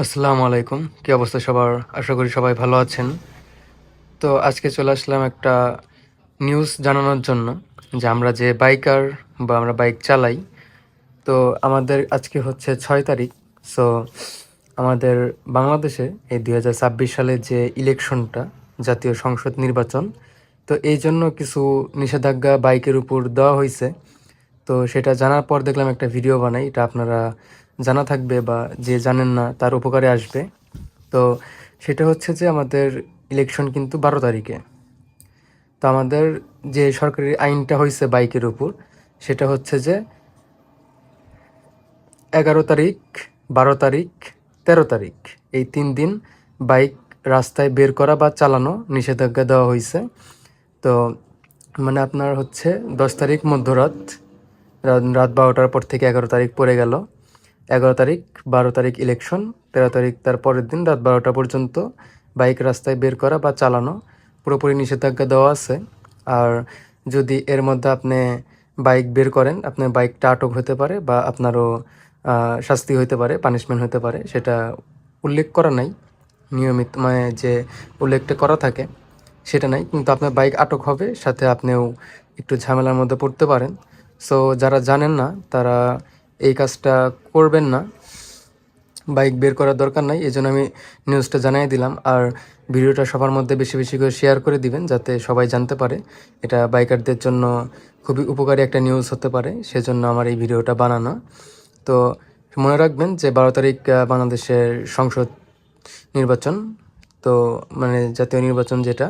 আসসালামু আলাইকুম। কি অবস্থা সবার? আশা করি সবাই ভালো আছেন। তো আজকে চলে আসলাম একটা নিউজ জানানোর জন্য, যে আমরা যে বাইকার বা আমরা বাইক চালাই, তো আমাদের আজকে হচ্ছে ছয় তারিখ। সো আমাদের বাংলাদেশে এই দুই হাজার ছাব্বিশ সালে যে ইলেকশনটা জাতীয় সংসদ নির্বাচন, তো এই জন্য কিছু নিষেধাজ্ঞা বাইকের উপর দেওয়া হয়েছে। তো সেটা জানার পর দেখলাম একটা ভিডিও বানাই, এটা আপনারা জানা থাকবে বা যে জানেন না তার উপকারে আসবে। তো সেটা হচ্ছে যে আমাদের ইলেকশন কিন্তু বারো তারিখে। তো আমাদের যে সরকারি আইনটা হয়েছে বাইকের উপর, সেটা হচ্ছে যে এগারো তারিখ, বারো তারিখ, তেরো তারিখ এই তিন দিন বাইক রাস্তায় বের করা বা চালানো নিষেধাজ্ঞা দেওয়া হয়েছে তো মানে আপনার হচ্ছে দশ তারিখ মধ্যরাত রাত বারোটার পর থেকে এগারো তারিখ পড়ে গেল। এগারো তারিখ, বারো তারিখ ইলেকশন তেরো তারিখ তার পরের দিন রাত বারোটা পর্যন্ত বাইক রাস্তায় বের করা বা চালানো পুরোপুরি নিষেধাজ্ঞা দেওয়া আছে। আর যদি এর মধ্যে আপনি বাইক বের করেন, আপনার বাইকটা আটক হতে পারে বা আপনারও শাস্তি হতে পারে পানিশমেন্ট হতে পারে, সেটা উল্লেখ করা নাই। নিয়মিত মানে যে উল্লেখটা করা থাকে, সেটা নাই। কিন্তু আপনার বাইক আটক হবে, সাথে আপনিও একটু ঝামেলার মধ্যে পড়তে পারেন। সো যারা জানেন না, তারা এই কাজটা করবেন না। বাইক বের করার দরকার নাই এই জন্য আমি নিউজটা জানাই দিলাম। আর ভিডিওটা সবার মধ্যে বেশি বেশি করে শেয়ার করে দিবেন, যাতে সবাই জানতে পারে। এটা বাইকারদের জন্য খুবই উপকারী একটা নিউজ হতে পারে, সেজন্য আমার এই ভিডিওটা বানানো। তো মনে রাখবেন যে বারো তারিখ বাংলাদেশের সংসদ নির্বাচন। তো মানে জাতীয় নির্বাচন যেটা,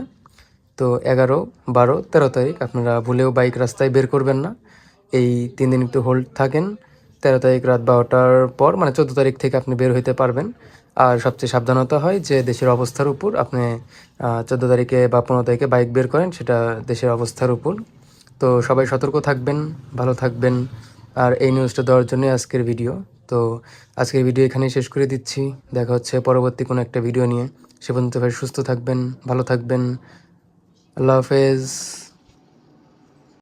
তো এগারো, বারো, তেরো তারিখ। আপনারা ভুলেও বাইক রাস্তায় বের করবেন না। এই তিন দিন একটু হোল্ড থাকেন। তেরো তারিখ রাত বারোটার পর মানে চোদ্দ তারিখ থেকে আপনি বের হইতে পারবেন। আর সবচেয়ে সাবধানতা হয় যে দেশের অবস্থার উপর আপনি চোদ্দ তারিখে বা পনেরো তারিখে বাইক বের করেন, সেটা দেশের অবস্থার উপর। তো সবাই সতর্ক থাকবেন, ভালো থাকবেন। আর এই নিউজটা দেওয়ার জন্যই আজকের ভিডিও তো আজকের ভিডিও এখানেই শেষ করে দিচ্ছি। দেখা হচ্ছে পরবর্তী কোনো একটা ভিডিও নিয়ে। সে পর্যন্ত ভাই সুস্থ থাকবেন, ভালো থাকবেন। আল্লাহ হাফেজ।